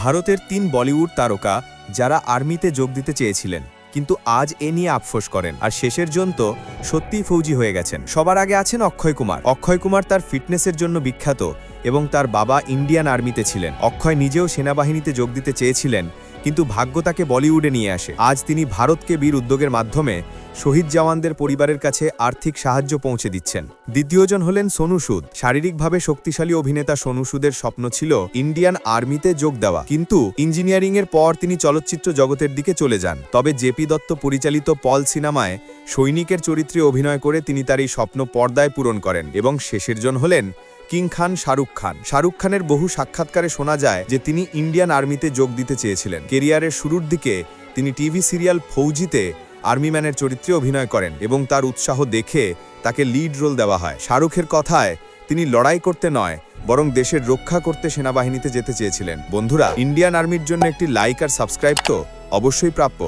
ভারতের তিন বলিউড তারকা যারা আর্মিতে যোগ দিতে চেয়েছিলেন, কিন্তু আজ এ নিয়ে আফসোস করেন। আর শেষের জন তো সত্যিই ফৌজি হয়ে গেছেন। সবার আগে আছেন অক্ষয় কুমার। অক্ষয় কুমার তার ফিটনেসের জন্য বিখ্যাত এবং তার বাবা ইন্ডিয়ান আর্মিতে ছিলেন। অক্ষয় নিজেও সেনাবাহিনীতে যোগ দিতে চেয়েছিলেন, কিন্তু ভাগ্য তাকে বলিউডে নিয়ে আসে। আজ তিনি ভারতকে বীর উদ্যোগের মাধ্যমে শহীদ জওয়ানদের পরিবারের কাছে আর্থিক সাহায্য পৌঁছে দিচ্ছেন। দ্বিতীয়জন হলেন সোনু সুদ। শারীরিকভাবে শক্তিশালী অভিনেতা সোনু সুদের স্বপ্ন ছিল ইন্ডিয়ান আর্মিতে যোগ দেওয়া। কিন্তু ইঞ্জিনিয়ারিং এর পর তিনি চলচ্চিত্র জগতের দিকে চলে যান। তবে জেপি দত্ত পরিচালিত পল সিনেমায় সৈনিকের চরিত্রে অভিনয় করে তিনি তার এই স্বপ্ন পর্দায় পূরণ করেন এবং শেষের জন হলেন কিং খান শাহরুখ খান। শাহরুখ খানের বহু সাক্ষাৎকারে শোনা যায় যে তিনি ইন্ডিয়ান আর্মিতে যোগ দিতে চেয়েছিলেন। কেরিয়ারের শুরুর দিকে তিনি টিভি সিরিয়াল ফৌজিতে আর্মিম্যানের চরিত্রে অভিনয় করেন এবং তার উৎসাহ দেখে তাকে লিড রোল দেওয়া হয়। শাহরুখের কথায় তিনি লড়াই করতে নয়, বরং দেশের রক্ষা করতে সেনাবাহিনীতে যেতে চেয়েছিলেন। বন্ধুরা, ইন্ডিয়ান আর্মির জন্য একটি লাইক আর সাবস্ক্রাইব তো অবশ্যই প্রাপ্য।